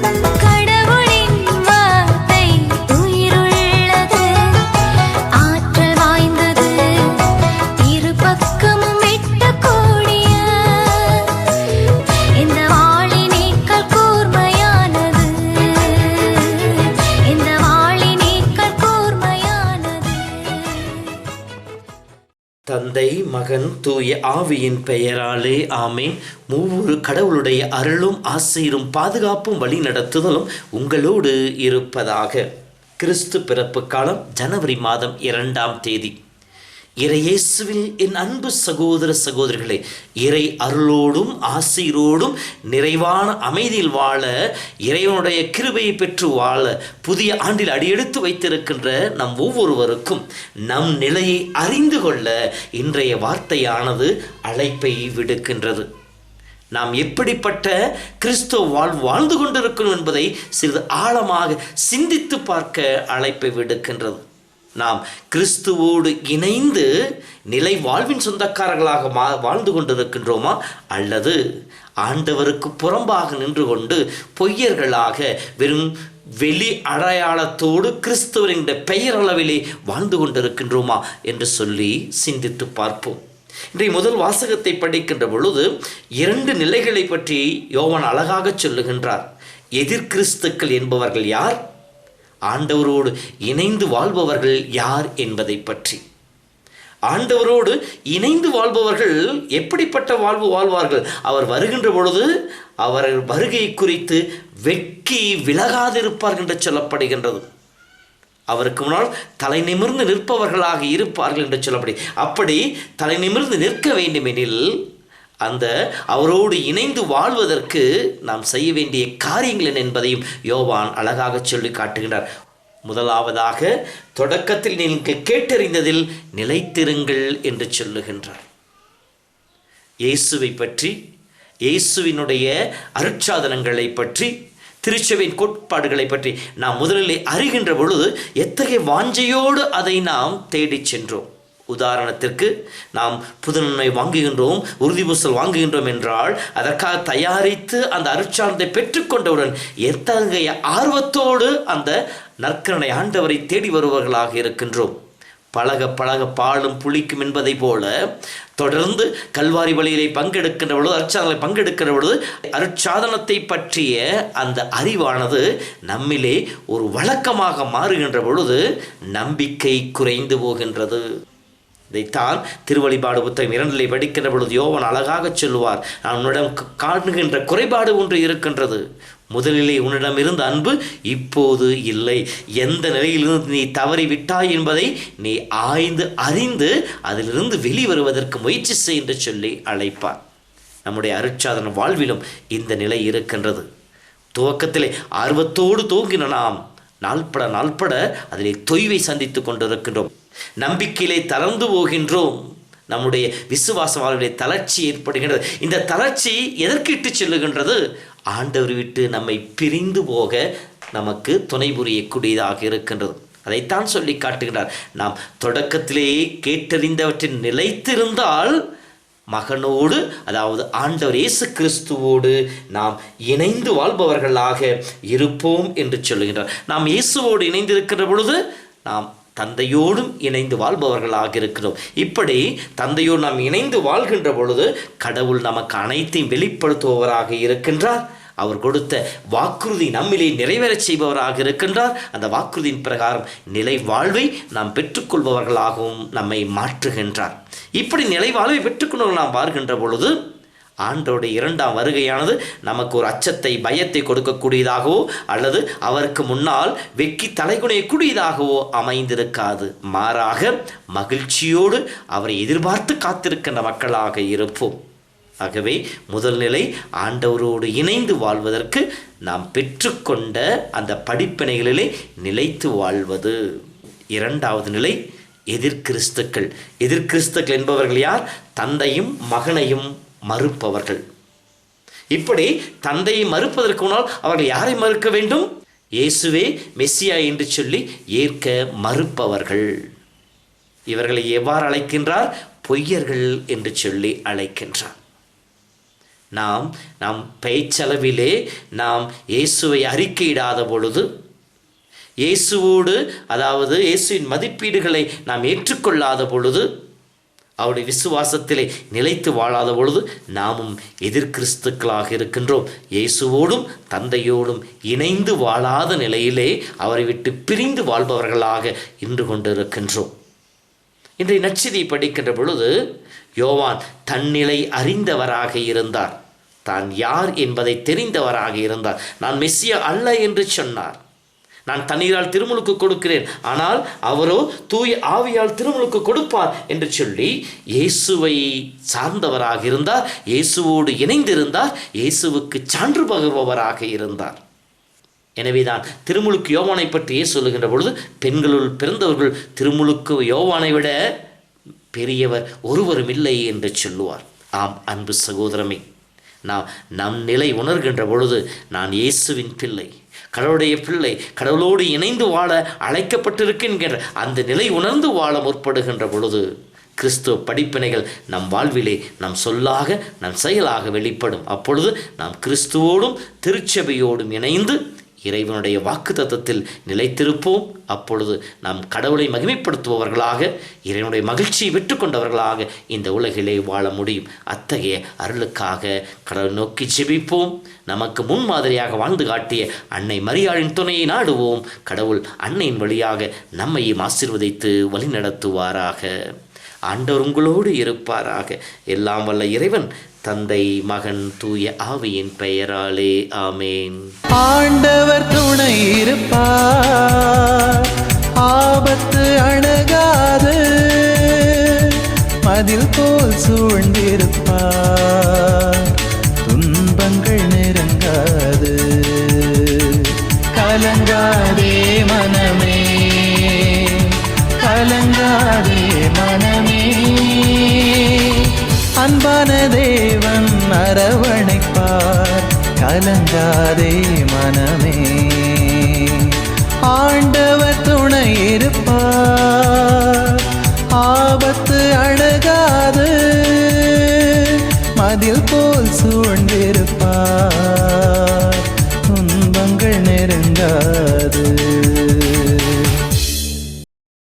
Bye. தந்தை மகன் தூய ஆவியின் பெயராலே ஆமேன். மூவொரு கடவுளுடைய அருளும் ஆசையரும் பாதுகாப்பும் வழி நடத்துதலும் உங்களோடு இருப்பதாக. கிறிஸ்து பிறப்பு காலம் ஜனவரி மாதம் இரண்டாம் தேதி. இறையேசுவில் என் அன்பு சகோதர சகோதரிகளே இறை அருளோடும் ஆசிரோடும் நிறைவான அமைதியில் வாழ இறைவனுடைய கிருபையை பெற்று வாழ புதிய ஆண்டில் அடியெடுத்து வைத்திருக்கின்ற நம் ஒவ்வொருவருக்கும் நம் நிலையை அறிந்து கொள்ள இன்றைய வார்த்தையானது அழைப்பை விடுக்கின்றது. நாம் எப்படிப்பட்ட கிறிஸ்துவ வாழ் வாழ்ந்து கொண்டிருக்கணும் என்பதை சிறிது ஆழமாக சிந்தித்து பார்க்க அழைப்பை விடுக்கின்றது. நாம் கிறிஸ்துவோடு இணைந்து நிலை வாழ்வின் சொந்தக்காரர்களாக மா வாழ்ந்து கொண்டிருக்கின்றோமா? அல்லது ஆண்டவருக்கு புறம்பாக நின்று கொண்டு பொய்யர்களாக வெறும் வெளி அடையாளத்தோடு கிறிஸ்துவரின் பெயரளவிலே வாழ்ந்து கொண்டிருக்கின்றோமா? என்று சொல்லி சிந்தித்து பார்ப்போம். இன்றைய முதல் வாசகத்தை படிக்கின்ற பொழுது இரண்டு நிலைகளை பற்றி யோவன் அழகாக சொல்லுகின்றார். எதிர்கிறிஸ்துக்கள் என்பவர்கள் யார்? ஆண்டவரோடு இணைந்து வாழ்பவர்கள் யார் என்பதை பற்றி. ஆண்டவரோடு இணைந்து வாழ்பவர்கள் எப்படிப்பட்ட வாழ்வு வாழ்வார்கள்? அவர் வருகின்ற பொழுது அவர் வருகை குறித்து வெட்கி விலகாதிருப்பார்கள் என்று சொல்லப்படுகின்றது. அவருக்கு முன்னால் தலை நிமிர்ந்து நிற்பவர்களாக இருப்பார்கள் என்று சொல்லப்படி அப்படி தலை நிமிர்ந்து நிற்க வேண்டுமெனில் அந்த அவரோடு இணைந்து வாழ்வதற்கு நாம் செய்ய வேண்டிய காரியங்கள் என்பதையும் யோவான் அழகாக சொல்லி காட்டுகின்றார். முதலாவதாக தொடக்கத்தில் நீங்கள் கேட்டறிந்ததில் நிலைத்திருங்கள் என்று சொல்லுகின்றார். இயேசுவை பற்றி இயேசுவினுடைய அருட்சாதனங்களை பற்றி திருச்சபையின் கோட்பாடுகளை பற்றி நாம் முதலிலே அறிகின்ற பொழுது எத்தகைய வாஞ்சையோடு அதை நாம் தேடிச் சென்றோம். உதாரணத்திற்கு நாம் புதுநன்மை வாங்குகின்றோம் உறுதி பூசல் வாங்குகின்றோம் என்றால் அதற்காக தயாரித்து அந்த அருட்சார்ந்தை பெற்றுக்கொண்டவுடன் எத்தகைய ஆர்வத்தோடு அந்த நற்கரணை ஆண்டவரை தேடி வருபவர்களாக இருக்கின்றோம். பழக பழக பாலும் புளிக்கும் என்பதை போல தொடர்ந்து கல்வாரி வழியிலே பங்கெடுக்கின்ற பொழுது அருட்சாதனை பங்கெடுக்கின்ற பொழுது அருட்சாதனத்தை பற்றிய அந்த அறிவானது நம்மிலே ஒரு வழக்கமாக மாறுகின்ற பொழுது நம்பிக்கை குறைந்து போகின்றது. இதைத்தான் திருவழிபாடு புத்தகம் இரண்டிலே படிக்கின்ற பொழுது யோவன் அழகாக சொல்லுவார் நான் உன்னிடம் காணுகின்ற குறைபாடு ஒன்று இருக்கின்றது. முதலிலே உன்னிடம் இருந்த அன்பு இப்போது இல்லை. எந்த நிலையிலிருந்து நீ தவறி விட்டாய் என்பதை நீ ஆய்ந்து அறிந்து அதிலிருந்து வெளிவருவதற்கு முயற்சி செய் என்று சொல்லி அழைப்பார். நம்முடைய அருட்சாதன வாழ்விலும் இந்த நிலை இருக்கின்றது. துவக்கத்திலே ஆர்வத்தோடு தூங்கின நாம் நாள்பட நாள்பட அதிலே தொய்வை சந்தித்து கொண்டிருக்கின்றோம். நம்பிக்கையிலே தளர்ந்து போகின்றோம். நம்முடைய விசுவாச வாழ்விலே தளர்ச்சி ஏற்படுகின்றது. இந்த தளர்ச்சி எதற்கு இட்டு செல்லுகின்றது? ஆண்டவர் விட்டு நம்மை பிரிந்து போக நமக்கு துணை புரியக்கூடியதாக இருக்கின்றது. அதைத்தான் சொல்லி காட்டுகிறார் நாம் தொடக்கத்திலேயே கேட்டறிந்தவற்றில் நிலைத்திருந்தால் மகனோடு அதாவது ஆண்டவர் இயேசு கிறிஸ்துவோடு நாம் இணைந்து வாழ்பவர்களாக இருப்போம் என்று சொல்லுகின்றார். நாம் இயேசுவோடு இணைந்திருக்கிற பொழுது நாம் தந்தையோடும் இணைந்து வாழ்பவர்களாக இருக்கிறோம். இப்படி தந்தையோடு நாம் இணைந்து வாழ்கின்ற பொழுது கடவுள் நமக்கு அனைத்தையும் வெளிப்படுத்துபவராக இருக்கின்றார். அவர் கொடுத்த வாக்குறுதி நம்மிலே நிறைவேறச் செய்பவராக இருக்கின்றார். அந்த வாக்குறுதியின் பிரகாரம் நிலை வாழ்வை நாம் பெற்றுக்கொள்பவர்களாகவும் நம்மை மாற்றுகின்றார். இப்படி நிலை வாழ்வை பெற்றுக்கொண்டு நாம் வாழ்கின்ற பொழுது ஆண்டோடைய இரண்டாம் வருகையானது நமக்கு ஒரு அச்சத்தை பயத்தை கொடுக்கக்கூடியதாகவோ அல்லது அவருக்கு முன்னால் வெக்கி தலைகுனையக்கூடியதாகவோ அமைந்திருக்காது. மாறாக மகிழ்ச்சியோடு அவரை எதிர்பார்த்து காத்திருக்கின்ற மக்களாக இருப்போம். ஆகவே முதல் நிலை ஆண்டவரோடு இணைந்து வாழ்வதற்கு நாம் பெற்றுக்கொண்ட அந்த படிப்பினைகளிலே நிலைத்து வாழ்வது. இரண்டாவது நிலை எதிர்கிறிஸ்துக்கள் எதிர்கிறிஸ்துக்கள் என்பவர்கள் யார்? தந்தையும் மகனையும் மறுப்பவர்கள். இப்படி தந்தையை மறுப்பதற்கு முன்னால் அவர்கள் யாரை மறுக்க வேண்டும்? இயேசுவே மெஸ்ஸியா என்று சொல்லி ஏற்க மறுப்பவர்கள். இவர்களை எவ்வாறு அழைக்கின்றார்? பொய்யர்கள் என்று சொல்லி அழைக்கின்றார். நாம் நாம் பேச்சளவிலே நாம் இயேசுவை அறிக்கையிடாத பொழுது இயேசுவோடு அதாவது இயேசுவின் மதிப்பீடுகளை நாம் ஏற்றுக்கொள்ளாத பொழுது அவருடைய விசுவாசத்திலே நிலைத்து வாழாத பொழுது நாமும் எதிர்கிறிஸ்துக்களாக இருக்கின்றோம். இயேசுவோடும் தந்தையோடும் இணைந்து வாழாத நிலையிலே அவரை விட்டு பிரிந்து வாழ்பவர்களாக இன்று கொண்டிருக்கின்றோம். இன்றைய நச்சிதை படிக்கின்ற பொழுது யோவான் தன்னிலை அறிந்தவராக இருந்தார். தான் யார் என்பதை தெரிந்தவராக இருந்தார். நான் மெஸ்ஸியா அல்ல என்று சொன்னார். நான் தண்ணீரால் திருமுழுக்கு கொடுக்கிறேன். ஆனால் அவரோ தூய் ஆவியால் திருமுழுக்கு கொடுப்பார் என்று சொல்லி இயேசுவை சார்ந்தவராக இருந்தார். இயேசுவோடு இணைந்திருந்தார். இயேசுவுக்கு சான்று பகர்பவராக இருந்தார். எனவேதான் திருமுழுக்கு யோவானை பற்றியே சொல்லுகின்ற பொழுது பெண்களுள் பிறந்தவர்கள் திருமுழுக்கு யோவானை விட பெரியவர் ஒருவரும் இல்லை என்று சொல்லுவார். ஆம் அன்பு சகோதரமே. நாம் நம் நிலை உணர்கின்ற பொழுது நான் இயேசுவின் பிள்ளை கடவுளுடைய பிள்ளை கடவுளோடு இணைந்து வாழ அழைக்கப்பட்டிருக்கின்ற அந்த நிலை உணர்ந்து வாழ முற்படுகின்ற பொழுது கிறிஸ்துவ படிப்பினைகள் நம் வாழ்விலே நம் சொல்லாக நம் செயலாக வெளிப்படும். அப்பொழுது நாம் கிறிஸ்துவோடும் திருச்சபையோடும் இணைந்து இறைவனுடைய வாக்கு தத்துவத்தில் நிலைத்திருப்போம். அப்பொழுது நாம் கடவுளை மகிமைப்படுத்துபவர்களாக இறைவனுடைய மகிழ்ச்சியை விட்டுக்கொண்டவர்களாக இந்த உலகிலே வாழ முடியும். அத்தகைய அருளுக்காக கடவுள் நோக்கி ஜெபிப்போம். நமக்கு முன்மாதிரியாக வாழ்ந்து காட்டிய அன்னை மரியாளின் துணையை நாடுவோம். கடவுள் அன்னையின் வழியாக நம்மையும் ஆசீர்வதித்து வழிநடத்துவாராக. ஆண்டவர் உங்களோடு இருப்பாராக. எல்லாம் வல்ல இறைவன் தந்தை மகன் தூய ஆவியின் பெயராலே ஆமேன். ஆண்டவர் துணை இருப்பார். ஆபத்து அணுகாது. மதில் போல் சூழ்ந்திருப்பார். துன்பங்கள் நெருங்காது. கலங்காதே மனமே. கலங்காதே மனமே அன்பான தேவன் அரவணைப்பார் கலங்காதே மனமே. ஆண்டவர் துணை இருப்பார்.